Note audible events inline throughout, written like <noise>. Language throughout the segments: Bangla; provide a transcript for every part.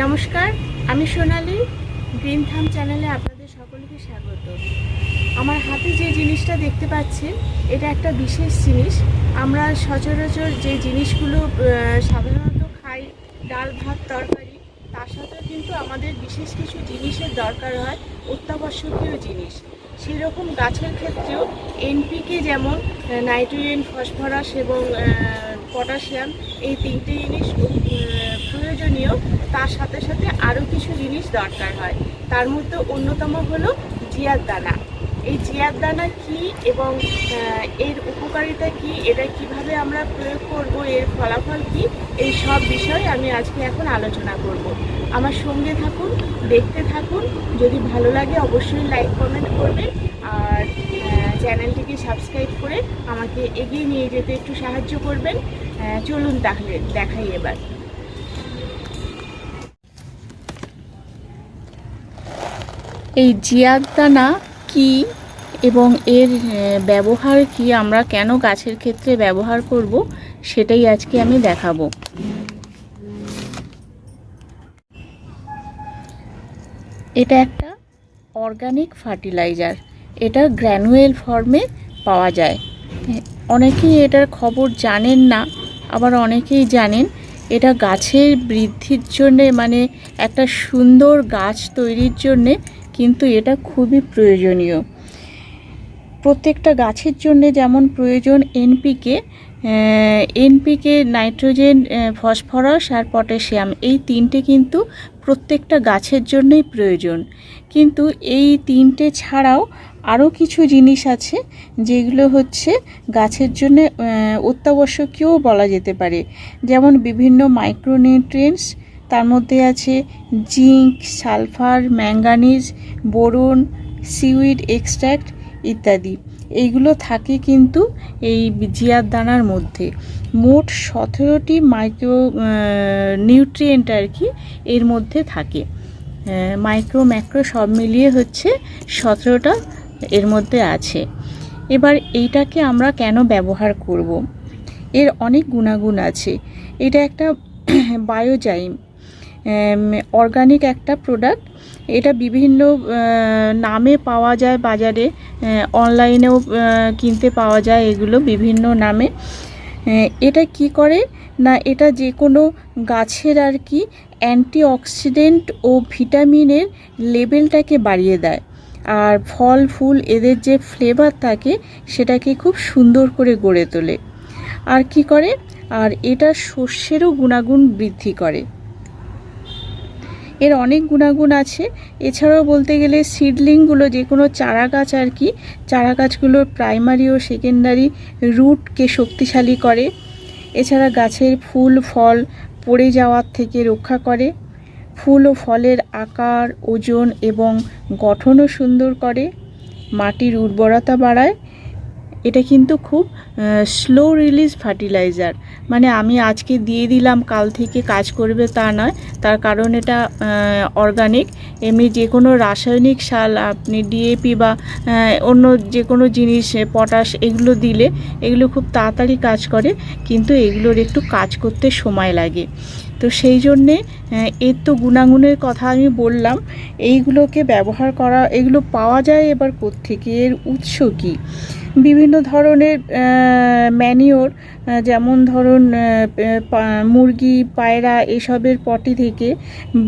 নমস্কার, আমি সোনালি গ্রিন থাম চ্যানেলে আপনাদের সকলকে স্বাগত। আমার হাতে যে জিনিসটা দেখতে পাচ্ছেন, এটা একটা বিশেষ জিনিস। আমরা সচরাচর যে জিনিসগুলো সাধারণত খাই, ডাল, ভাত, তরকারি, তার সাথে কিন্তু আমাদের বিশেষ কিছু জিনিসের দরকার হয়, অত্যাবশ্যকীয় জিনিস। সেরকম গাছের ক্ষেত্রেও এনপিকে যেমন নাইট্রোজেন, ফসফরাস এবং পটাশিয়াম, এই তিনটে জিনিস প্রয়োজনীয়। তার সাথে সাথে আরও কিছু জিনিস দরকার হয়। তার মধ্যে অন্যতম হলো জিয়ার দানা। এই জিয়ার দানা কি এবং এর উপকারিতা কি, এটা কীভাবে আমরা প্রয়োগ করব, এর ফলাফল কি, এই সব বিষয়ে আমি আজকে এখন আলোচনা করব। আমার সঙ্গে থাকুন, দেখতে থাকুন, যদি ভালো লাগে অবশ্যই লাইক, কমেন্ট করবেন, আর চ্যানেলটিকে সাবস্ক্রাইব করে আমাকে এগিয়ে নিয়ে যেতে একটু সাহায্য করবেন। চলুন তাহলে, দেখাই এবার। এই জিয়ার দানা কি এবং এর ব্যবহার কি আমরা কেন গাছের ক্ষেত্রে ব্যবহার করব সেটাই আজকে আমি দেখাবো। এটা একটা অর্গানিক ফার্টিলাইজার। এটা গ্র্যানুয়েল ফর্মে পাওয়া যায়। অনেকেই এটার খবর জানেন না, আবার অনেকেই জানেন এটা গাছের বৃদ্ধির জন্যে মানে একটা সুন্দর গাছ তৈরির জন্যে কিন্তু এটা খুবই প্রয়োজনীয়। প্রত্যেকটা গাছের জন্য যেমন প্রয়োজন এনপিকে এনপিকে নাইট্রোজেন ফসফরাস আর পটাশিয়াম। এই তিনটে কিন্তু প্রত্যেকটা গাছের জন্যই প্রয়োজন। কিন্তু এই তিনটে ছাড়াও আরও কিছু জিনিস আছে, যেগুলো হচ্ছে গাছের জন্য অত্যাবশ্যকীয় বলা যেতে পারে। যেমন বিভিন্ন মাইক্রোনিউট্রিয়েন্টস তার মধ্যে আছে zinc sulphur, manganese, boron, seaweed extract ইত্যাদি। এইগুলো থাকে কিন্তু এই জিয়ার দানার মধ্যে। মোট সতেরোটি মাইক্রো নিউট্রিয়েন্ট আর কি এর মধ্যে থাকে। মাইক্রো, ম্যাক্রো সব মিলিয়ে হচ্ছে সতেরোটা এর মধ্যে আছে। এবার এইটাকে আমরা কেন ব্যবহার করব? এর অনেক গুণাগুণ আছে। এটা একটা <clears throat> বায়োজাইম। অর্গানিক একটা প্রোডাক্ট এটা বিভিন্ন নামে পাওয়া যায় বাজারে অনলাইনেও কিনতে পাওয়া যায় এগুলো বিভিন্ন নামে। এটা কি করে? না, এটা যে কোনো গাছের আর কি অ্যান্টিঅক্সিডেন্ট ও ভিটামিনের লেভেলটাকে বাড়িয়ে দেয়। আর ফল, ফুল, এদের যে ফ্লেভার থাকে, সেটাকে খুব সুন্দর করে গড়ে তোলে। আর কি করে? আর এটা শস্যেরও গুণাগুণ বৃদ্ধি করে। এর অনেক গুণাগুণ আছে। এছাড়াও বলতে গেলে সিডলিংগুলো যে কোনো চারা গাছ আর কি চারা গাছগুলোর প্রাইমারি ও সেকেন্ডারি রুটকে শক্তিশালী করে। এছাড়া গাছের ফুল, ফল পড়ে যাওয়ার থেকে রক্ষা করে। ফুল ও ফলের আকার, ওজন এবং গঠনও সুন্দর করে। মাটির উর্বরতা বাড়ায়। এটা কিন্তু খুব স্লো রিলিজ ফার্টিলাইজার মানে আমি আজকে দিয়ে দিলাম, কাল থেকে কাজ করবে তা নয়। তার কারণ এটা অর্গানিক এমনি যে কোনো রাসায়নিক সার, আপনি ডিএপি বা অন্য যে কোনো জিনিস পটাশ এগুলো দিলে এগুলো খুব তাড়াতাড়ি কাজ করে, কিন্তু এগুলোর একটু কাজ করতে সময় লাগে। তো সেই জন্যে এর তো গুণাগুণের কথা আমি বললাম, এইগুলোকে ব্যবহার করা, এগুলো পাওয়া যায় এবার কোত্থেকে, এর উৎস কী? বিভিন্ন ধরনের ম্যানিওর যেমন ধরুন মুরগি, পায়রা এসবের পটি থেকে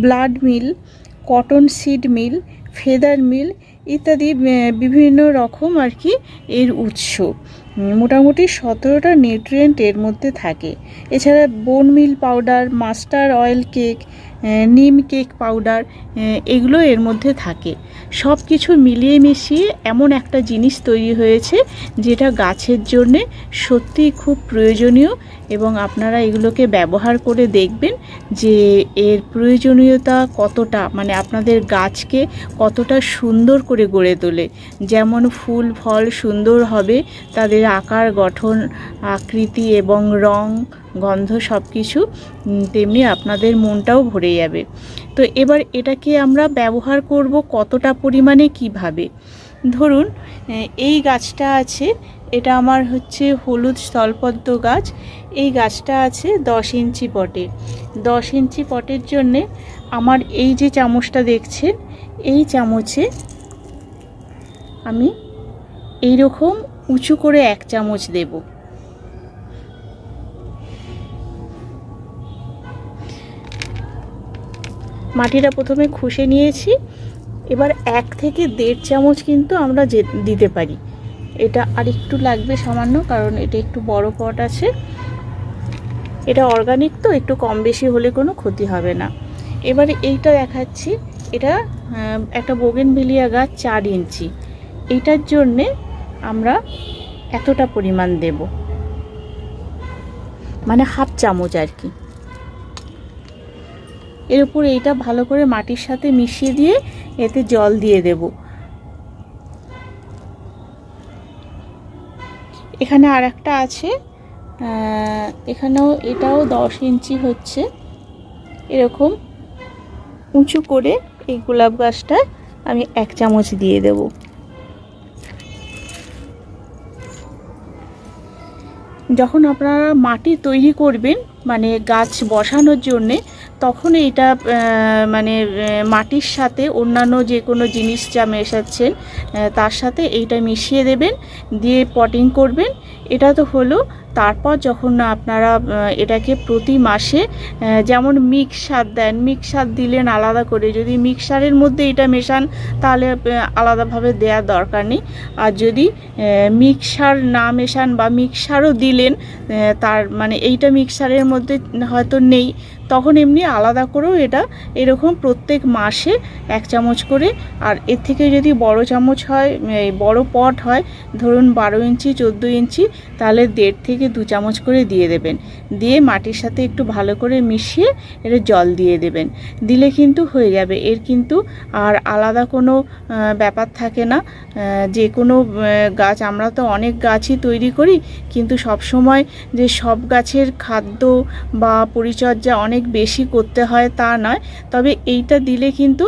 blood meal cotton seed meal feather meal ইত্যাদি বিভিন্ন রকম আর কি এর উৎস। মোটামুটি সতেরোটা নিউট্রিয়েন্ট এর মধ্যে থাকে। এছাড়া bone meal powder mustard oil cake neem cake powder এগুলো এর মধ্যে থাকে। সব কিছু মিলিয়ে মিশিয়ে এমন একটা জিনিস তৈরি হয়েছে যেটা গাছের জন্যে সত্যিই খুব প্রয়োজনীয় এবং আপনারা এগুলোকে ব্যবহার করে দেখবেন যে এর প্রয়োজনীয়তা কতটা মানে আপনাদের গাছকে কতটা সুন্দর করে গড়ে তোলে। যেমন ফুল, ফল সুন্দর হবে, তাদের আকার, গঠন, আকৃতি এবং রং গন্ধ সব কিছু তেমনি আপনাদের মনটাও ভরে যাবে। তো এবার এটাকে আমরা ব্যবহার করব কতটা পরিমাণে কীভাবে? ধরুন এই গাছটা আছে, এটা আমার হচ্ছে হলুদ স্থলপদ্ম গাছ, এই গাছটা আছে দশ ইঞ্চি পটে। দশ ইঞ্চি পটের জন্যে আমার এই যে চামচটা দেখছেন, এই চামচে আমি এই রকম উঁচু করে এক চামচ দেব। মাটিটা প্রথমে খুশে নিয়েছি। এবার এক থেকে দেড় চামচ কিন্তু আমরা যে দিতে পারি। এটা আর একটু লাগবে সামান্য, কারণ এটা একটু বড় পট আছে। এটা অর্গানিক তো, একটু কম বেশি হলে কোনো ক্ষতি হবে না। এবারে এইটা দেখাচ্ছি। এটা একটা বোগেনভিলিয়া গাছ চার ইঞ্চি। এইটার জন্যে আমরা এতটা পরিমাণ দেব। মানে হাফ চামচ আর কি। এর উপর এইটা ভালো করে মাটির সাথে মিশিয়ে দিয়ে এতে জল দিয়ে দেব। এখানে আর একটা আছে এখানেও এটাও দশ ইঞ্চি হচ্ছে। এরকম উঁচু করে এই গোলাপ গাছটা আমি এক চামচ দিয়ে দেব। যখন আপনারা মাটি তৈরি করবেন মানে গাছ বসানোর জন্যে তখন এটা মানে মাটির সাথে অন্যান্য যে কোনো জিনিস যা মেশাচ্ছেন তার সাথে এইটা মিশিয়ে দেবেন, দিয়ে পটিং করবেন এটা তো হলো। তারপর যখন আপনারা এটাকে প্রতি মাসে যেমন মিক্সার দেন মিক্সার দিলেন আলাদা করে, যদি মিক্সারের মধ্যে এটা মেশান, তাহলে আলাদাভাবে দেওয়ার দরকার নেই। আর যদি মিক্সার না মেশান বা মিক্সারও দিলেন তার মানে এইটা মিক্সারের মধ্যে হয়তো নেই তখন এমনি আলাদা করেও এটা এরকম প্রত্যেক মাসে এক চামচ করে। আর এর থেকে যদি বড় চামচ হয় বড় পট হয়, ধরুন বারো ইঞ্চি, চোদ্দ ইঞ্চি, তাহলে দেড় থেকে দু চামচ করে দিয়ে দেবেন। দিয়ে মাটির সাথে একটু ভালো করে মিশিয়ে এটা জল দিয়ে দেবেন। দিলে কিন্তু হয়ে যাবে। এর কিন্তু আর আলাদা কোনো ব্যাপার থাকে না। যে কোনো গাছ, আমরা তো অনেক গাছই তৈরি করি, কিন্তু সব সময় যে সব গাছের খাদ্য বা পরিচর্যা অনেক বেশি করতে হয় তা নয়। তবে এইটা দিলে কিন্তু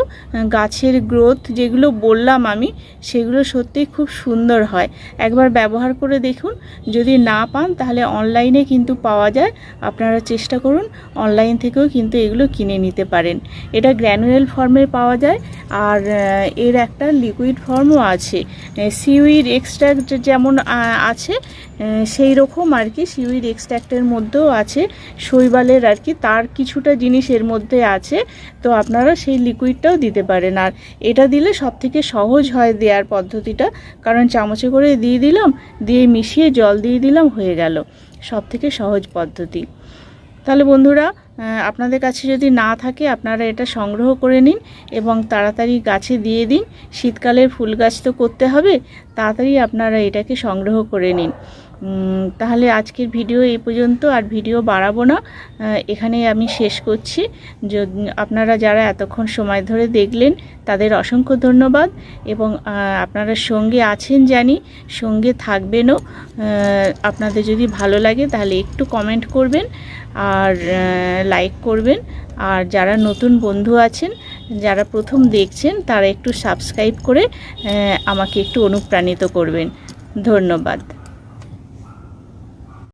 গাছের গ্রোথ যেগুলো বললাম আমি, সেগুলো সত্যিই খুব সুন্দর হয়। একবার ব্যবহার করে দেখুন, যদি না পান তাহলে অনলাইনে কিন্তু পাওয়া যায়। আপনারা চেষ্টা করুন অনলাইন থেকেও কিন্তু এগুলো কিনে নিতে পারেন। এটা গ্র্যানুয়েল ফর্মে পাওয়া যায়, আর এর একটা লিকুইড ফর্মও আছে। সিউইড এক্সট্র্যাক্ট যেমন আছে সেই রকম আর কি সিউইড এক্সট্র্যাক্টের মধ্যেও আছে। শৈবালের আর কি, তার কিছুটা জিনিস এর মধ্যে আছে, তো আপনারা সেই লিকুইডটাও দিতে পারেন। আর এটা দিলে সব থেকে সহজ হয় দেওয়ার পদ্ধতিটা, কারণ চামচে করে দিয়ে দিলাম, দিয়ে মিশিয়ে জল দিয়ে দিলাম, হয়ে গেল। সব থেকে সহজ পদ্ধতি। তাহলে বন্ধুরা আপনাদের কাছে যদি না থাকে, আপনারা এটা সংগ্রহ করে নিন এবং তাড়াতাড়ি গাছে দিয়ে দিন। শীতকালের ফুল গাছ তো করতে হবে তাড়াতাড়ি আপনারা এটাকে সংগ্রহ করে নিন। তাহলে আজকের ভিডিও এই পর্যন্ত, আর ভিডিও বাড়াবো না। এখানেই আমি শেষ করছি। আপনারা যারা এতক্ষণ সময় ধরে দেখলেন, তাদের অসংখ্য ধন্যবাদ এবং আপনারা সঙ্গে আছেন জানি, সঙ্গে থাকবেনও। আপনাদের যদি ভালো লাগে তাহলে একটু কমেন্ট করবেন, আর লাইক করবেন। আর যারা নতুন বন্ধু আছেন, যারা প্রথম দেখছেন, তারা একটু সাবস্ক্রাইব করে আমাকে একটু অনুপ্রাণিত করবেন। ধন্যবাদ।